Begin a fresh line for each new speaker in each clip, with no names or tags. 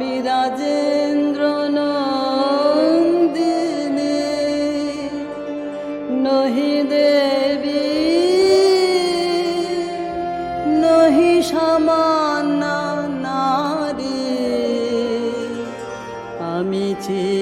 আমি রাজেন্দ্র নন্দিনী নহি দেবী নহি সামান্য নারী। আমি চিত্রাঙ্গদা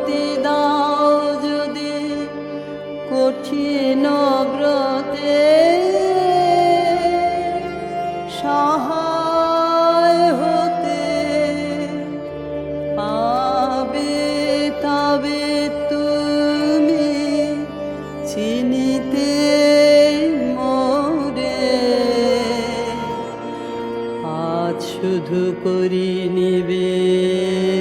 সম্মতি দাও যদি কঠিন ব্রতে সহায় হতে পাবে, তবে তুমি চিনিতে মোরে। আজ শুধু করি নিবেদন।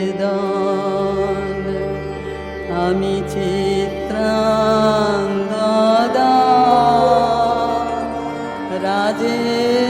আমি চিত্রাঙ্গদা রাজে